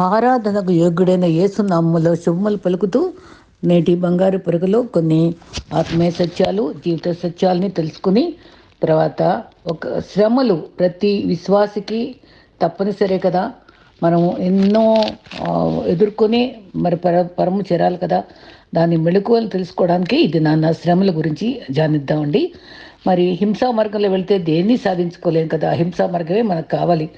ఆరాధనకు యోగ్యుడైన యేసునామములో శుభములు పలుకుతూ నేటి బంగారు పరుగులో కొన్ని ఆత్మీయ సత్యాలు జీవిత సత్యాలని తెలుసుకుని తర్వాత ఒక శ్రమలు ప్రతి విశ్వాసికి తప్పనిసరే కదా. మనం ఎన్నో ఎదుర్కొని మరి పర పరము చేరాలి కదా. దాని మెళుకువలు తెలుసుకోవడానికి ఇది నాన్న శ్రమల గురించి జానిద్దామండి. మరి హింసా మార్గంలో వెళ్తే దేన్ని సాధించుకోలేం కదా? హింసా మార్గమే మనకు కావాలి.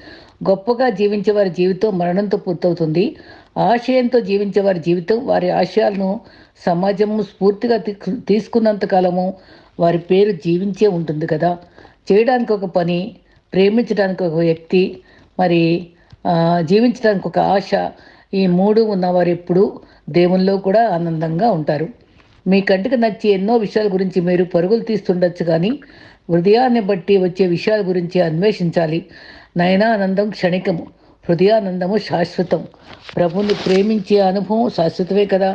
గొప్పగా జీవించే వారి జీవితం మరణంతో పూర్తవుతుంది. ఆశయంతో జీవించే వారి జీవితం వారి ఆశయాలను సమాజము స్ఫూర్తిగా తీ- తీసుకున్నంత కాలము వారి పేరు జీవించే ఉంటుంది కదా. చేయడానికి ఒక పని ప్రేమించడానికి ఒక వ్యక్తి మరి జీవించడానికి ఒక ఆశ ఈ మూడు ఉన్నవారు ఎప్పుడు దేవుల్లో కూడా ఆనందంగా ఉంటారు. మీ కంటికి నచ్చి ఎన్నో విషయాల గురించి మీరు పరుగులు తీస్తుండొచ్చు కానీ హృదయాన్ని బట్టి వచ్చే విషయాల గురించి అన్వేషించాలి. నయనానందం క్షణికము హృదయానందము శాశ్వతం. ప్రభుని ప్రేమించే అనుభవం శాశ్వతమే కదా.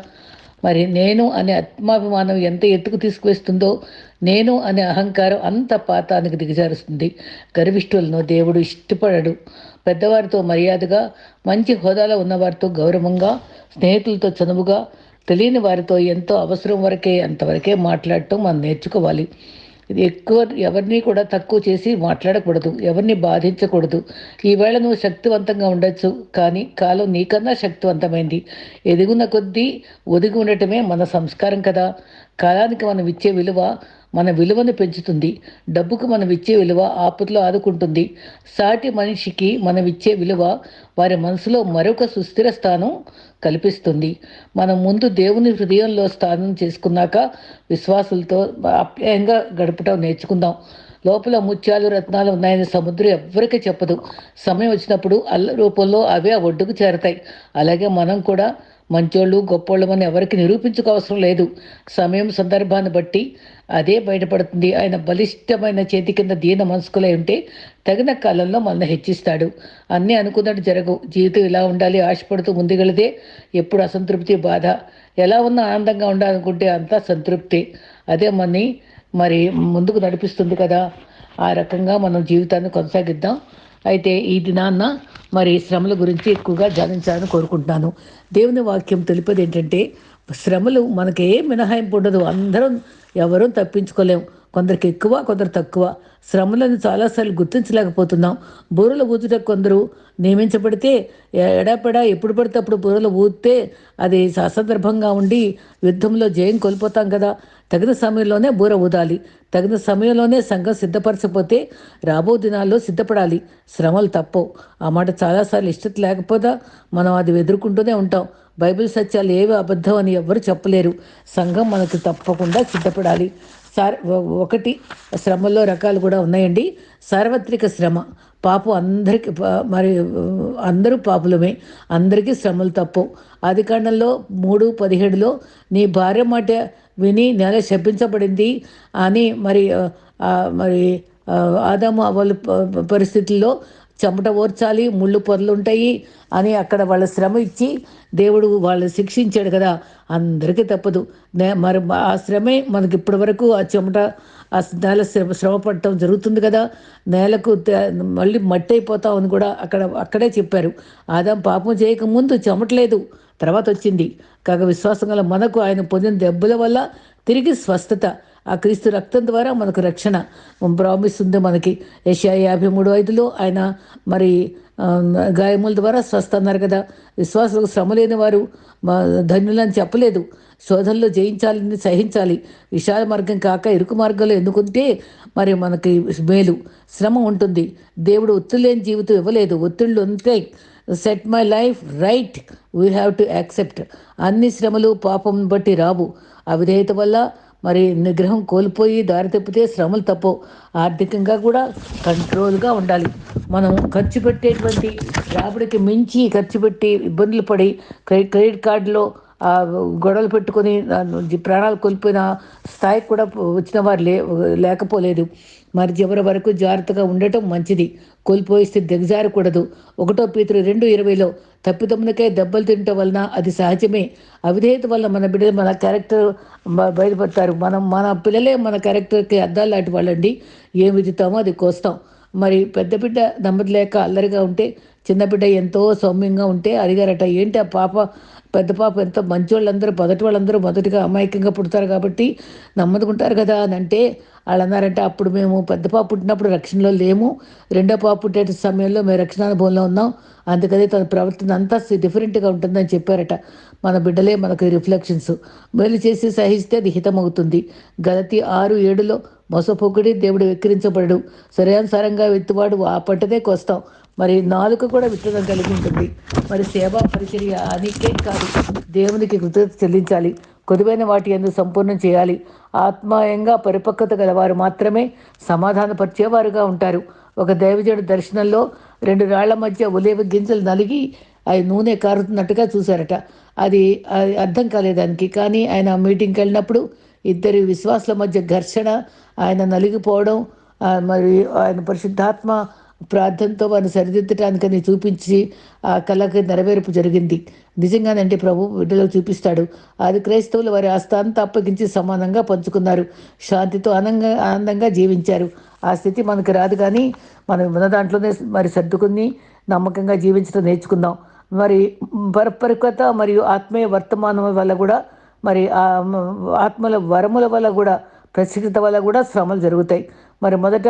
మరి నేను అనే ఆత్మాభిమానం ఎంత ఎత్తుకు తీసుకువేస్తుందో నేను అనే అహంకారం అంత పాతానికి దిగజారుస్తుంది. గర్విష్ఠులను దేవుడు ఇష్టపడడు. పెద్దవారితో మర్యాదగా మంచి హోదాలో ఉన్నవారితో గౌరవంగా స్నేహితులతో చనువుగా తెలియని వారితో ఎంతో అవసరం వరకే అంతవరకే మాట్లాడటం మనం నేర్చుకోవాలి. ఇది ఎక్కువ ఎవరిని కూడా తక్కువ చేసి మాట్లాడకూడదు ఎవరిని బాధించకూడదు. ఈవేళ నువ్వు శక్తివంతంగా ఉండొచ్చు కానీ కాలం నీకన్నా శక్తివంతమైంది. ఎదుగున కొద్దీ ఒదిగి ఉండటమే మన సంస్కారం కదా. కాలానికి మనం ఇచ్చే విలువ మన విలువను పెంచుతుంది. డబ్బుకు మనం ఇచ్చే విలువ ఆపదలో ఆదుకుంటుంది. సాటి మనిషికి మనం ఇచ్చే విలువ వారి మనసులో మరొక సుస్థిర స్థానం కల్పిస్తుంది. మనం ముందు దేవుని హృదయంలో స్థానం చేసుకున్నాక విశ్వాసులతో ఆప్యాయంగా గడపటం నేర్చుకుందాం. లోపల ముత్యాలు రత్నాలు ఉన్నాయని సముద్రం ఎవ్వరికీ చెప్పదు. సమయం వచ్చినప్పుడు అల్ల రూపంలో అవే ఆ ఒడ్డుకు చేరతాయి. అలాగే మనం కూడా మంచోళ్ళు గొప్పోళ్ళమని ఎవరికి నిరూపించుకోవసరం లేదు. సమయం సందర్భాన్ని బట్టి అదే బయటపడుతుంది. ఆయన బలిష్టమైన చేతి కింద దీన మనసుకులై ఉంటే తగిన కాలంలో మనల్ని హెచ్చిస్తాడు. అన్నీ అనుకున్నట్టు జరగవు. జీవితం ఇలా ఉండాలి ఆశపడుతూ ముందుకెళితే ఎప్పుడు అసంతృప్తి బాధ. ఎలా ఉన్నా ఆనందంగా ఉండాలనుకుంటే అంతా సంతృప్తి. అదే మనని మరి ముందుకు నడిపిస్తుంది కదా. ఆ రకంగా మనం జీవితాన్ని కొనసాగిద్దాం. అయితే ఈ దినాన్న మరి శ్రమల గురించి ఎక్కువగా ధ్యానించాలని కోరుకుంటున్నాను. దేవుని వాక్యం తెలిపేది ఏంటంటే శ్రమలు మనకే మినహాయింపు ఉండదు. అందరం ఎవరూ తప్పించుకోలేం. కొందరికి ఎక్కువ కొందరు తక్కువ. శ్రమలను చాలాసార్లు గుర్తించలేకపోతున్నాం. బూరలు ఊదుట కొందరు నియమించబడితే ఎడాపెడా ఎప్పుడు పడితే అప్పుడు బూరలు ఊదితే అది అసందర్భంగా ఉండి యుద్ధంలో జయం కోల్పోతాం కదా. తగిన సమయంలోనే బూర ఊదాలి. తగిన సమయంలోనే సంఘం సిద్ధపరచపోతే రాబో దినాల్లో సిద్ధపడాలి. శ్రమలు తప్పవు. ఆ మాట చాలాసార్లు ఇష్టత లేకపోతే మనం అది ఎదుర్కొంటూనే ఉంటాం. బైబిల్ సత్యాలు ఏవి అబద్ధం అని ఎవ్వరు చెప్పలేరు. సంఘం మనకు తప్పకుండా సిద్ధపడాలి. సార్ ఒకటి శ్రమల్లో రకాలు కూడా ఉన్నాయండి. సార్వత్రిక శ్రమ పాపం అందరికి మరి అందరూ పాపులమే అందరికీ శ్రమలు తప్పవు ఆది కాండంలో మూడు పదిహేడులో నీ భార్య మాట విని నెల శపించబడింది అని మరి మరి ఆదాము వాళ్ళ పరిస్థితుల్లో చెమట ఓర్చాలి ముళ్ళు పొరలు ఉంటాయి అని అక్కడ వాళ్ళ శ్రమ ఇచ్చి దేవుడు వాళ్ళు శిక్షించాడు కదా. అందరికీ తప్పదు. నే- మరి ఆ శ్రమే మనకి ఇప్పటి వరకు ఆ చెమట ఆ నేల శ్రమ శ్రమ పడటం జరుగుతుంది కదా. నేలకు మళ్ళీ మట్టి అయిపోతాం అని కూడా అక్కడ అక్కడే చెప్పారు. ఆదాం పాపం చేయకముందు చెమటలేదు తర్వాత వచ్చింది. కాక విశ్వాసం గల మనకు ఆయన పొందిన దెబ్బల వల్ల తిరిగి స్వస్థత. ఆ క్రీస్తు రక్తం ద్వారా మనకు రక్షణ ప్రామిస్ ఉంది మనకి. ఏషియా యాభై మూడు ఐదులో ఆయన మరి గాయముల ద్వారా స్వస్థ అన్నారు కదా. విశ్వాసులకు శ్రమ లేని వారు మా ధన్యులని చెప్పలేదు. శోధనలో జయించాలని సహించాలి. విశాల మార్గం కాక ఇరుకు మార్గంలో ఎన్నుకుంటే మరి మనకి మేలు శ్రమ ఉంటుంది. దేవుడు ఒత్తిడి లేని జీవితం ఇవ్వలేదు. ఒత్తిళ్ళు ఉంటే set my life right we have to accept అన్ని శ్రమలు పాపం బట్టి రావు. అవిధేయత వల్ల మరి నిగ్రహం కోల్పోయి దారి తప్పితే శ్రమలు తప్పవు. ఆర్థికంగా కూడా కంట్రోల్గా ఉండాలి. మనం ఖర్చు పెట్టేటువంటి రాబడికి మించి ఖర్చు పెట్టి ఇబ్బందులు పడి క్రెడిట్ క్రెడిట్ కార్డులో గొడవలు పెట్టుకొని ప్రాణాలు కోల్పోయిన స్థాయికి కూడా వచ్చిన వారు లే లేకపోలేదు. మరి చివరి వరకు జాగ్రత్తగా ఉండటం మంచిది. కోల్పోయిస్తే దిగజారకూడదు. ఒకటో పీతులు రెండు ఇరవైలో తప్పిదమ్మునకే దెబ్బలు తినటం వలన అది సహజమే. అవిధేయత వల్ల మన బిడ్డలు మన క్యారెక్టర్ బయటపడతారు మనం మన పిల్లలే మన క్యారెక్టర్కి అద్దాలు లాంటి వాళ్ళండి. ఏమి విధుతామో అది కోస్తాం. మరి పెద్ద బిడ్డ లేక అల్లరిగా ఉంటే చిన్నబిడ్డ ఎంతో సౌమ్యంగా ఉంటే అడిగారట ఏంటి ఆ పాప? పెద్ద పాప ఎంత మంచోళ్ళందరూ మొదటి వాళ్ళందరూ మొదటిగా అమాయకంగా పుడతారు కాబట్టి నమ్మదుకుంటారు కదా అని అంటే వాళ్ళు అన్నారంటే అప్పుడు మేము పెద్ద పాప పుట్టినప్పుడు రక్షణలో లేము. రెండో పాప పుట్టే సమయంలో మేము రక్షణానుభవంలో ఉన్నాం. అందుకని తన ప్రవర్తన అంతా డిఫరెంట్గా ఉంటుందని చెప్పారట. మన బిడ్డలే మనకు రిఫ్లెక్షన్స్. మేలు చేసి సహిస్తే అది హితమవుతుంది. గలతి ఆరు ఏడులో మోసపోకుడి దేవుడు వెక్కిరించబడడు. సరేనుసారంగా విత్తువాడు ఆ పట్టదే కొస్తాం. మరి నాలుక కూడా విత్తనం కలిగి ఉంటుంది. మరి సేవా పరిచర్య అనికే కాదు దేవునికి కృతజ్ఞత చెల్లించాలి. కొదువైన వాటి ఎందు సంపూర్ణం చేయాలి. ఆత్మాయంగా పరిపక్వత గలవారు మాత్రమే సమాధానపరిచేవారుగా ఉంటారు. ఒక దైవజుడు దర్శనంలో రెండు రాళ్ళ మధ్య ఒలేవ గింజలు నలిగి అవి నూనె కారుతున్నట్టుగా చూశారట. అది అర్థం కాలేదానికి. కానీ ఆయన మీటింగ్కి వెళ్ళినప్పుడు ఇద్దరి విశ్వాసుల మధ్య ఘర్షణ ఆయన నలిగిపోవడం మరి ఆయన పరిశుద్ధాత్మ ప్రార్థనతో వారిని సరిదిద్దటానికని చూపించి ఆ కళకి నెరవేర్పు జరిగింది. నిజంగానంటే ప్రభు బిడ్డలో చూపిస్తాడు. అది క్రైస్తవులు వారి ఆస్థానంతో అప్పగించి సమానంగా పంచుకున్నారు. శాంతితో ఆనందంగా ఆనందంగా జీవించారు. ఆ స్థితి మనకు రాదు కానీ మనం ఉన్న దాంట్లోనే మరి సర్దుకుని నమ్మకంగా జీవించడం నేర్చుకుందాం. మరి పరపరికత మరియు ఆత్మీయ వర్తమానం వల్ల కూడా మరి ఆత్మల వరముల వల్ల కూడా ప్రసిద్ధత వల్ల కూడా శ్రమలు జరుగుతాయి. మరి మొదట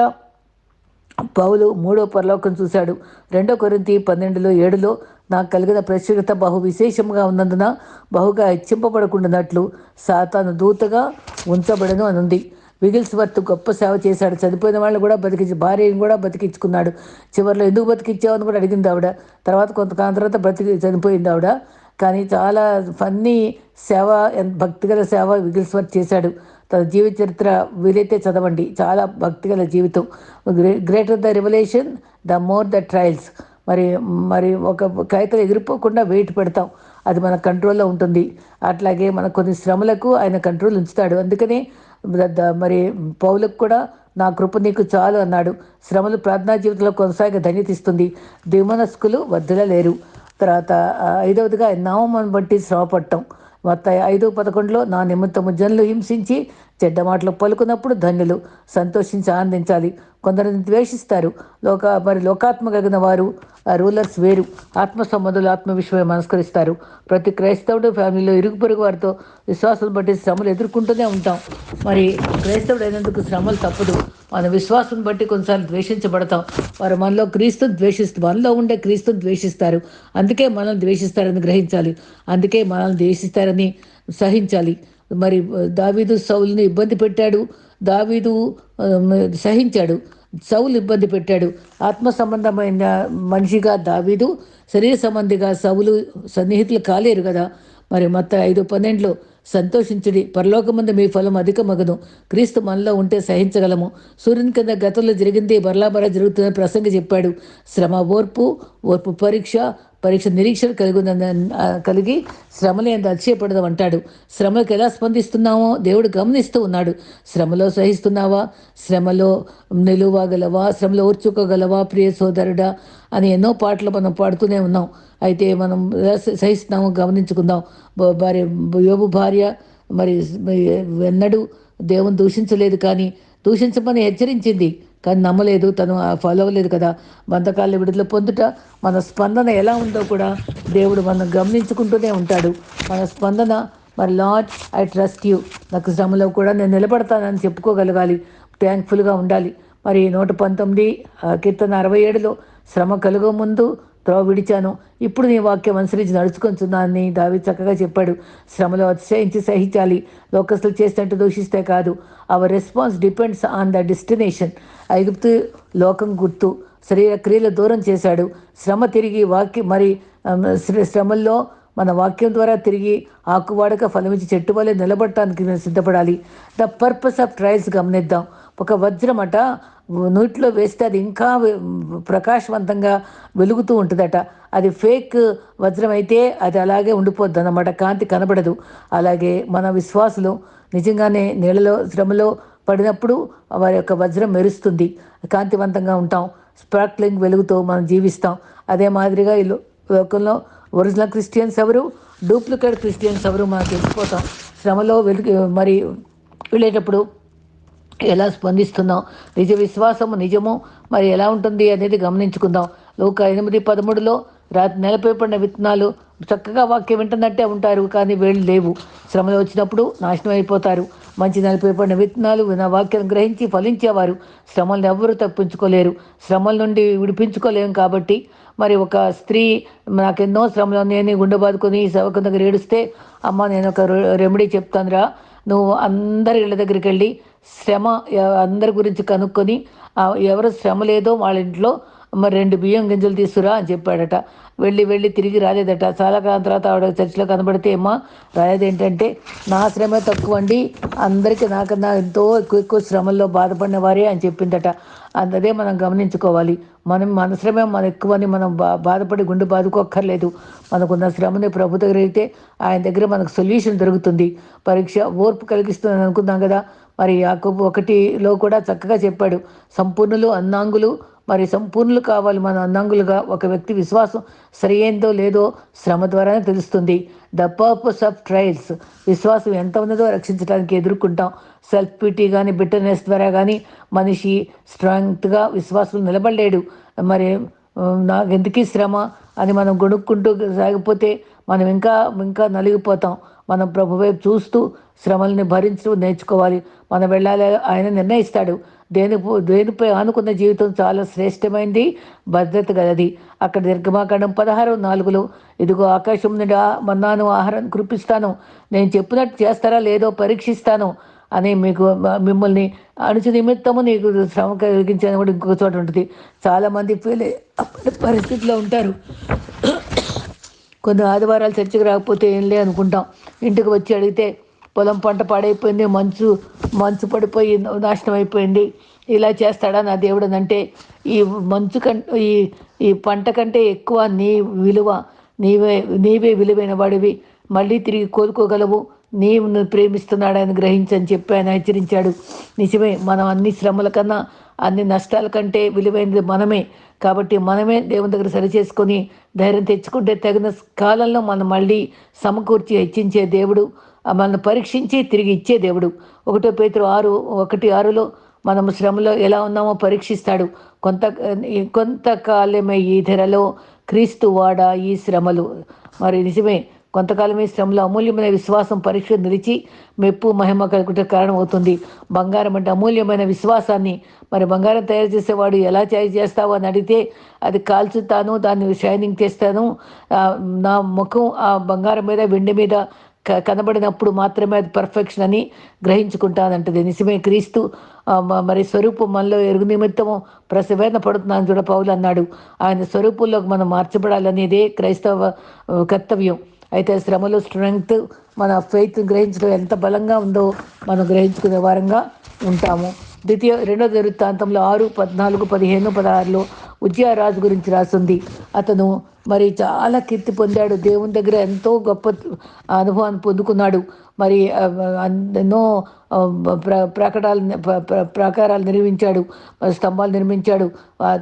పౌలు మూడో పరలోకం చూశాడు. రెండో కొరింతి పన్నెండులో ఏడులో నాకు కలిగిన ప్రత్యేకత బహు విశేషంగా ఉన్నందున బహుగా హెచ్చింపబడకుండానట్లు సాతాను దూతగా ఉంచబడను అని విగిల్స్ వర్త్ గొప్ప సేవ చేశాడు. చనిపోయిన వాళ్ళని కూడా బతికించి భార్యను కూడా బతికించుకున్నాడు. చివరిలో ఎందుకు బతికించావని కూడా అడిగింది ఆవిడ. తర్వాత కొంతకాలం తర్వాత బ్రతికి చనిపోయింది ఆవిడ. కానీ చాలా ఫన్నీ సేవ భక్తిగల సేవ విగిల్స్వర్త్ చేశాడు. తన జీవిత చరిత్ర వీలైతే చదవండి. చాలా భక్తిగల జీవితం. Greater the revolution the more the trials. మరి మరి ఒక కైతలు ఎగిరిపోకుండా వెయిట్ పెడతాం. అది మన కంట్రోల్లో ఉంటుంది. అట్లాగే మన కొన్ని శ్రమలకు ఆయన కంట్రోల్ ఉంచుతాడు. అందుకనే మరి పౌలకు కూడా నా కృప నీకు చాలు అన్నాడు. శ్రమలు ప్రార్థనా జీవితంలో కొనసాగ ధన్యతిస్తుంది దిమనస్కులు వద్దలలేరు. తర్వాత ఐదవదిగా నామం బట్టి శ్రమపడటం మొత్తం ఐదు పదకొండులో నా నిమిత్తము జనులు హింసించి చెడ్డ మాటలు పలుకున్నప్పుడు ధన్యులు సంతోషించి ఆనందించాలి. కొందరిని ద్వేషిస్తారు. లోక మరి లోకాత్మ కలిగిన వారు రూలర్స్ వేరు. ఆత్మ సంబంధులు ఆత్మవిశ్వమే మనస్కరిస్తారు. ప్రతి క్రైస్తవుడు ఫ్యామిలీలో ఇరుగు పొరుగు వారితో విశ్వాసం బట్టి శ్రమలు ఎదుర్కొంటూనే ఉంటాం. మరి క్రైస్తవుడు అయినందుకు శ్రమలు తప్పదు. మన విశ్వాసం బట్టి కొన్నిసార్లు ద్వేషించబడతాం. వారు మనలో క్రీస్తు ద్వేషిస్తూ మనలో ఉండే క్రీస్తు ద్వేషిస్తారు. అందుకే మనల్ని ద్వేషిస్తారని గ్రహించాలి. అందుకే మనల్ని ద్వేషిస్తారని సహించాలి. మరి దావీదు సౌల్ని ఇబ్బంది పెట్టాడు. దావీదు సహించాడు. సౌలు ఇబ్బంది పెట్టాడు. ఆత్మ సంబంధమైన మనిషిగా దావీదు శరీర సంబంధిగా సౌలు సన్నిహితులు కాలేరు కదా. మరి మొత్తం ఐదు పన్నెండులో సంతోషించుడి. పరలోకముందు మీ ఫలం అధికమగను. క్రీస్తు మనలో ఉంటే సహించగలము. సూర్యుని కింద గతంలో జరిగింది బర్లాబరా జరుగుతుందని ప్రసంగ చెప్పాడు. శ్రమ ఓర్పు ఓర్పు పరీక్ష పరీక్ష నిరీక్షణ కలిగి కలిగి శ్రమలు ఎంత అతిశయపడదాం అంటాడు. శ్రమలకు ఎలా స్పందిస్తున్నామో దేవుడు గమనిస్తూ ఉన్నాడు. శ్రమలో సహిస్తున్నావా? శ్రమలో నిలువగలవా శ్రమలో ఓర్చుకోగలవా ప్రియ సోదరుడా? అని ఎన్నో పాటలు మనం పాడుతూనే ఉన్నాం. అయితే మనం సహిస్తున్నాము గమనించుకుందాం. భార్య యోబు భార్య మరి ఎన్నడూ దేవుని దూషించలేదు కానీ దూషించమని హెచ్చరించింది. కానీ నమ్మలేదు తను ఫాలో అవ్వలేదు కదా. బంధకాల విడుదల పొందుట మన స్పందన ఎలా ఉందో కూడా దేవుడు మనం గమనించుకుంటూనే ఉంటాడు. మన స్పందన మరి లార్డ్ ఐ ట్రస్ట్ యూ. నాకు శ్రమలో కూడా నేను నిలబడతానని చెప్పుకోగలగాలి. థ్యాంక్ఫుల్గా ఉండాలి. మరి నూట పంతొమ్మిది కీర్తన అరవై ఏడులో శ్రమ కలుగ ముందు త్రోవ విడిచాను. ఇప్పుడు నీ వాక్యం అనుసరించి నడుచుకొంచున్నానని దావి చక్కగా చెప్పాడు. శ్రమలో అతిశయించి సహించాలి. లోకస్లు చేసినట్టు దూషిస్తే కాదు. Our response depends on the destination ఐగుప్తు లోకం గుర్తు. శరీర క్రియలు దూరం చేశాడు. శ్రమ తిరిగి వాక్యం మరి శ్రమల్లో మన వాక్యం ద్వారా తిరిగి ఆకువాడక ఫలమించి చెట్టు వల్లే నిలబడటానికి సిద్ధపడాలి. ద పర్పస్ ఆఫ్ ట్రయల్స్ గమనిద్దాం. ఒక వజ్రమట నూటిలో వేస్తే అది ఇంకా ప్రకాశవంతంగా వెలుగుతూ ఉంటుందట. అది ఫేక్ వజ్రం అయితే అది అలాగే ఉండిపోద్ది అన్నమాట కాంతి కనబడదు. అలాగే మన విశ్వాసులు నిజంగానే నీళ్ళలో శ్రమలో పడినప్పుడు వారి యొక్క వజ్రం మెరుస్తుంది. కాంతివంతంగా ఉంటాం. స్పార్క్లింగ్ వెలుగుతో మనం జీవిస్తాం. అదే మాదిరిగా ఈ లోకంలో ఒరిజినల్ క్రిస్టియన్స్ ఎవరు? డూప్లికేట్ క్రిస్టియన్స్ ఎవరు? మనం తెలిసిపోతాం. శ్రమలో వెలుగు మరి వెళ్ళేటప్పుడు ఎలా స్పందిస్తున్నాం? నిజ విశ్వాసము నిజము? మరి ఎలా ఉంటుంది అనేది గమనించుకుందాం. లోక ఎనిమిది పదమూడులో రాత్రి నెలపై పడిన విత్తనాలు చక్కగా వాక్యం వింటున్నట్టే ఉంటారు కానీ వేళ్ళు లేవు. శ్రమలు వచ్చినప్పుడు నాశనం అయిపోతారు. మంచి నెలపై పడిన విత్తనాలు నా వాక్యం గ్రహించి ఫలించేవారు. శ్రమలను ఎవ్వరూ తప్పించుకోలేరు. శ్రమల నుండి విడిపించుకోలేము కాబట్టి మరి ఒక స్త్రీ నాకెన్నో శ్రమలు నేను గుండె బాదుకొని సేవకు దగ్గర ఏడిస్తే అమ్మ నేను ఒక రెమెడీ చెప్తానురా. నువ్వు అందరి ఇళ్ళ దగ్గరికి వెళ్ళి శ్రమ అందరి గురించి కనుక్కొని ఎవరు శ్రమ లేదో వాళ్ళ ఇంట్లో మరి రెండు బియ్యం గింజలు తీసుకురా అని చెప్పాడట. వెళ్ళి వెళ్ళి తిరిగి రాలేదట. చాలా కాలం తర్వాత ఆవిడ చర్చిలో కనబడితే అమ్మా రాలేదేంటంటే నా శ్రమే తక్కువ అండి. అందరికీ నాకన్నా ఎంతో ఎక్కువ ఎక్కువ శ్రమల్లో బాధపడిన వారే అని చెప్పిందట. అదే మనం గమనించుకోవాలి. మనం మన శ్రమే మన ఎక్కువని మనం బా బాధపడి గుండె బాదుకోక్కర్లేదు. మనకున్న శ్రమని ప్రభు దగ్గర అయితే ఆయన దగ్గర మనకు సొల్యూషన్ దొరుకుతుంది. పరీక్ష ఓర్పు కలిగిస్తుందని అనుకుందాం కదా. మరి యాకోబు ఒకటిలో కూడా చక్కగా చెప్పాడు. సంపూర్ణులు అన్నాంగులు మరి సంపూర్ణులు కావాలి మన అన్నాంగులుగా ఒక వ్యక్తి విశ్వాసం సరియైందో లేదో శ్రమ ద్వారానే తెలుస్తుంది. ద పర్పస్ ఆఫ్ ట్రయల్స్ విశ్వాసం ఎంత ఉన్నదో రక్షించడానికి ఎదుర్కొంటాం. సెల్ఫ్ పిటీ కానీ బిటర్నెస్ ద్వారా కానీ మనిషి స్ట్రాంగ్గా విశ్వాసం నిలబడలేడు. మరి నాకు ఎందుకీ శ్రమ అని మనం గొడుక్కుంటూ సాగిపోతే మనం ఇంకా ఇంకా నలిగిపోతాం. మనం ప్రభు వైపు చూస్తూ శ్రమల్ని భరించడం నేర్చుకోవాలి. మనం వెళ్ళాలి ఆయన నిర్ణయిస్తాడు. దేని దేనిపై ఆనుకున్న జీవితం చాలా శ్రేష్టమైంది. భద్రత గలది. అక్కడ నిర్గమాకాండం పదహారు నాలుగులో ఇదిగో ఆకాశం నుండి మన్నాను ఆహారం కురిపిస్తాను. నేను చెప్పినట్టు చేస్తారా లేదో పరీక్షిస్తాను అని మీకు మిమ్మల్ని అణుచు నిమిత్తము నీకు శ్రమ కలిగించిన కూడా ఇంకొక చోట ఉంటుంది. చాలామంది ఫీల్ అప్పటి పరిస్థితిలో ఉంటారు. కొన్ని ఆదివారాలు చర్చకు రాకపోతే ఏం లే అనుకుంటాం. ఇంటికి వచ్చి అడిగితే పొలం పంట పాడైపోయింది మంచు మంచు పడిపోయి నాశనం అయిపోయింది. ఇలా చేస్తాడా నా దేవుడు అంటే ఈ మంచు కంటే ఈ ఈ పంట కంటే ఎక్కువ నీ విలువ నీవే నీవే విలువైన వాడివి. మళ్ళీ తిరిగి కోలుకోగలవు. నీవు ప్రేమిస్తున్నాడు ఆయన గ్రహించని చెప్పి ఆయన హెచ్చరించాడు. నిజమే మనం అన్ని శ్రమల కన్నా అన్ని నష్టాల కంటే విలువైనది మనమే. కాబట్టి మనమే దేవుని దగ్గర సరి చేసుకొని ధైర్యం తెచ్చుకుంటే తగిన కాలంలో మనం మళ్ళీ సమకూర్చి హెచ్చించే దేవుడు. మనల్ని పరీక్షించి తిరిగి ఇచ్చే దేవుడు. ఒకటో పేతురు ఆరు ఒకటి ఆరులో మనము శ్రమలో ఎలా ఉన్నామో పరీక్షిస్తాడు. కొంత కొంతకాలమే ఈ ధరలో క్రీస్తు వాడ ఈ శ్రమలు. మరి నిజమే కొంతకాలమే శ్రమలో అమూల్యమైన విశ్వాసం పరీక్ష నిలిచి మెప్పు మహిమ కలుగుట కారణం అవుతుంది బంగారం అంటే అమూల్యమైన విశ్వాసాన్ని. మరి బంగారం తయారు చేసేవాడు ఎలా తయారు చేస్తావు అని అడిగితే అది కాల్చుతాను దాన్ని షైనింగ్ చేస్తాను. నా ముఖం ఆ బంగారం మీద వెండి మీద కనబడినప్పుడు మాత్రమే అది పర్ఫెక్షన్ అని గ్రహించుకుంటానంటది. నిజమే క్రీస్తు మరి స్వరూపం మనలో ఎరుగు నిమిత్తము ప్రసవేదన పడుతున్నాను చూడ పౌలు అన్నాడు. ఆయన స్వరూపంలోకి మనం మార్చబడాలనేదే క్రైస్తవ కర్తవ్యం. అయితే శ్రమలో స్ట్రెంగ్త్ మన ఫెయిత్ గ్రహించడం ఎంత బలంగా ఉందో మనం గ్రహించుకునే వారంగా ఉంటాము. ద్వితీయ రెండో దృత్తాంతంలో ఆరు పద్నాలుగు పదిహేను పదహారులో ఉజ్జయరాజు గురించి రాసింది. అతను మరి చాలా కీర్తి పొందాడు. దేవుని దగ్గర ఎంతో గొప్ప అనుభవాన్ని పొందుకున్నాడు. మరి ఎన్నో ప్ర ప్రకటాలు ప్రాకారాలు నిర్మించాడు. స్తంభాలు నిర్మించాడు.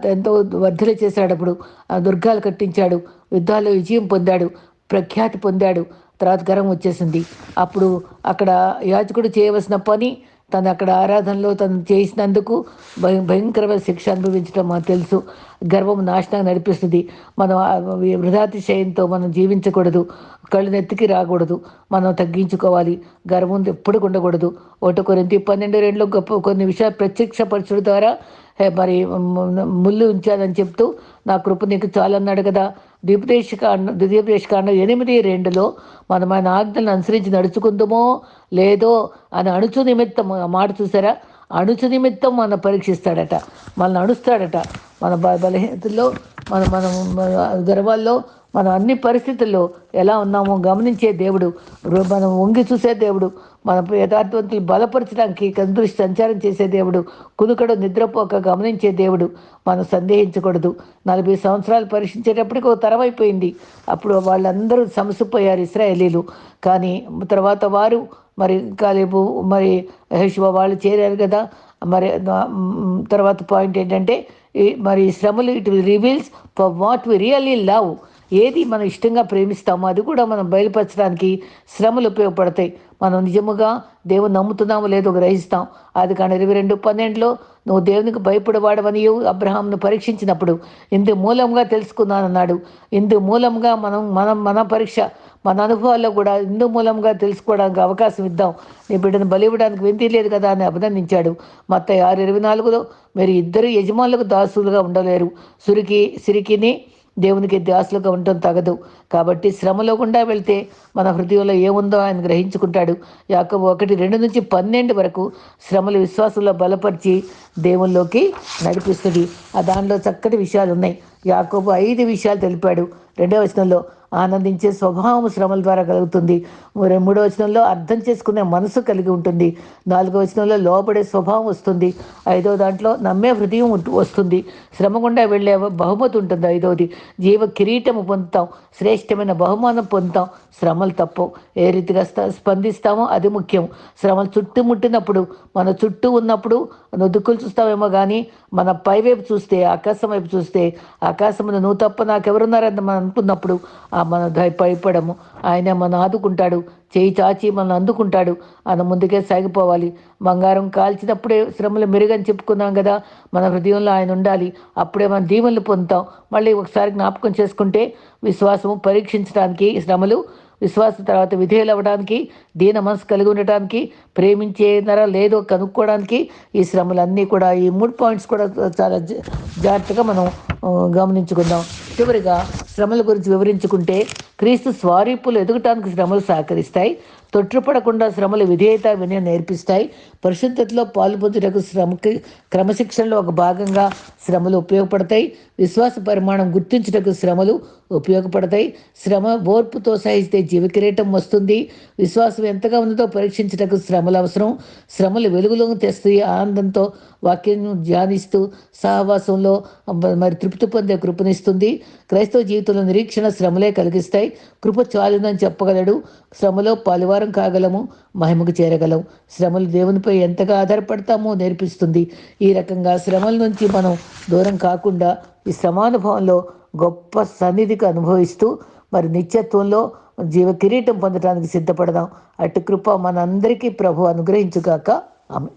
ఎంతో వర్ధలు చేశాడు అప్పుడు. దుర్గాలు కట్టించాడు. యుద్ధాల్లో విజయం పొందాడు. ప్రఖ్యాతి పొందాడు. తర్వాత గరం వచ్చేసింది. అప్పుడు అక్కడ యాజకుడు చేయవలసిన పని తను అక్కడ ఆరాధనలో తను చేసినందుకు భయ భయంకరమైన శిక్ష అనుభవించడం మనకు తెలుసు. గర్వం నాశనాన్ని నడిపిస్తుంది. మనం వృధాతిశయంతో మనం జీవించకూడదు. కళ్ళు నెత్తికి రాకూడదు. మనం తగ్గించుకోవాలి. గర్వం ఎప్పుడు ఉండకూడదు. ఒకటి కొరింతి పన్నెండు రెండులో గొప్ప కొన్ని విషయాలు ప్రత్యక్షపరచడం ద్వారా మరి ముళ్ళు ఉంచాలని చెప్తూ నా కృప నీకు చాలన్నాడు కదా. ద్విపదేశకాండ ద్వితీయోపదేశకాండ ఎనిమిది రెండులో మనం ఆయన ఆజ్ఞలను అనుసరించి నడుచుకుందామో లేదో అని అణుచు నిమిత్తం ఆ మాట చూసారా? అణుచు నిమిత్తం మన పరీక్షిస్తాడట. మనల్ని అణుస్తాడట. మన బ బలహీనతల్లో మన మనం గర్వాల్లో మనం అన్ని పరిస్థితుల్లో ఎలా ఉన్నామో గమనించే దేవుడు మనం వంగి చూసే దేవుడు మన యథార్థవంతులు బలపరచడానికి కందృష్టి సంచారం చేసే దేవుడు కునుకడు నిద్రపోక గమనించే దేవుడు మనం సందేహించకూడదు. నలభై సంవత్సరాలు పరీక్షించేటప్పటికి ఒక తరం అయిపోయింది. అప్పుడు వాళ్ళందరూ సమసిపోయారు ఇస్రాయేలీలు. కానీ తర్వాత వారు మరి కాలేబు మరి హెషువ వాళ్ళు చేరారు కదా. మరి తర్వాత పాయింట్ ఏంటంటే మరి శ్రమలు it will reveals for what we really love ఏది మనం ఇష్టంగా ప్రేమిస్తామో అది కూడా మనం బయలుపరచడానికి శ్రమలు ఉపయోగపడతాయి. మనం నిజముగా దేవుని నమ్ముతున్నామో లేదో గ్రహిస్తాం. అది కానీ ఇరవై రెండు పన్నెండులో నువ్వు దేవునికి భయపడవాడవని అబ్రహాంను పరీక్షించినప్పుడు ఇందు మూలంగా తెలుసుకున్నానన్నాడు. ఇందు మూలంగా మనం మనం మన పరీక్ష మన అనుభవాల్లో కూడా ఇందు మూలంగా తెలుసుకోవడానికి అవకాశం ఇద్దాం. నీ బిడ్డను బలివ్వడానికి వింతి లేదు కదా అని అభినందించాడు. మత్త ఆరు ఇరవై నాలుగులో మీరు ఇద్దరు యజమానులకు దాసులుగా ఉండలేరు. సురికి సిరికిని దేవునికి దాసులుగా ఉండటం తగదు. కాబట్టి శ్రమలో గుండా వెళ్తే మన హృదయంలో ఏముందో ఆయన గ్రహించుకుంటాడు. యాక ఒకటి రెండు నుంచి పన్నెండు వరకు శ్రమలు విశ్వాసంలో బలపరిచి దేవుల్లోకి నడిపిస్తుంది. ఆ దానిలో చక్కటి విషయాలు ఉన్నాయి యాకోబు ఐదు విషయాలు తెలిపాడు. రెండవ వచనంలో ఆనందించే స్వభావం శ్రమల ద్వారా కలుగుతుంది. మరి మూడో వచనంలో అర్థం చేసుకునే మనసు కలిగి ఉంటుంది. నాలుగో వచనంలో లోపడే స్వభావం వస్తుంది. ఐదో దాంట్లో నమ్మే హృదయం వస్తుంది. శ్రమ గుండా వెళ్ళే బహుమతి ఉంటుంది. ఐదోది జీవ కిరీటము పొందుతాం. శ్రేష్టమైన బహుమానం పొందుతాం. శ్రమలు తప్పవు. ఏ రీతిగా స్పందిస్తామో అది ముఖ్యం. శ్రమలు చుట్టుముట్టినప్పుడు మన చుట్టూ ఉన్నప్పుడు నువ్వు దిక్కులు చూస్తావేమో కానీ మన పైవైపు చూస్తే ఆకాశం వైపు చూస్తే ఆకాశమును నువ్వు తప్ప నాకెవరున్నారని మనం అనుకున్నప్పుడు ఆ మన భయపడము. ఆయన మన ఆదుకుంటాడు చేయి చాచి మనల్ని అందుకుంటాడు ఆయన ముందుకే సాగిపోవాలి. బంగారం కాల్చినప్పుడే శ్రమలు మెరుగని చెప్పుకున్నాం కదా మన హృదయంలో ఆయన ఉండాలి. అప్పుడే మనం దీవెనలు పొందుతాం. మళ్ళీ ఒకసారి జ్ఞాపకం చేసుకుంటే విశ్వాసము పరీక్షించడానికి శ్రమలు విశ్వాస తర్వాత విధేయులు అవ్వడానికి దీన మనసు కలిగి ఉండటానికి ప్రేమించేనరా లేదో కనుక్కోవడానికి ఈ శ్రమలన్నీ కూడా ఈ మూడు పాయింట్స్ కూడా చాలా జా- జాగ్రత్తగా మనం గమనించుకుందాం. చివరిగా శ్రమల గురించి వివరించుకుంటే క్రీస్తు స్వారీపులు ఎదుగటానికి శ్రమలు సహకరిస్తాయి. తొట్టుపడకుండా శ్రమలు విధేయత వినయం నేర్పిస్తాయి. పరిశుద్ధతలో పాల్పొందుటకు శ్రమకి క్రమశిక్షణలో ఒక భాగంగా శ్రమలు ఉపయోగపడతాయి. విశ్వాస పరిమాణం గుర్తించుటకు శ్రమలు ఉపయోగపడతాయి. శ్రమ ఓర్పుతో సహిస్తే జీవకిరీటం వస్తుంది. విశ్వాసం ఎంతగా ఉందో పరీక్షించటకు శ్రమలు అవసరం. శ్రమలు వెలుగులోకి తెస్తాయి ఆనందంతో వాక్యం ధ్యానిస్తూ సహవాసంలో మరి తృప్తి పొందే కృపనిస్తుంది. క్రైస్తవ జీవితంలో నిరీక్షణ శ్రమలే కలిగిస్తాయి. కృప చాలునని చెప్పగలడు. శ్రమలో పలువారం కాగలము మహిమకు చేరగలం. శ్రమలు దేవునిపై ఎంతగా ఆధారపడతామో నేర్పిస్తుంది. ఈ రకంగా శ్రమల నుంచి మనం దూరం కాకుండా ఈ శ్రమానుభవంలో గొప్ప సన్నిధికి అనుభవిస్తూ మరి నిత్యత్వంలో జీవ కిరీటం పొందడానికి సిద్ధపడదాం. అటు కృప మనందరికీ ప్రభు అనుగ్రహించుగాక. ఆమె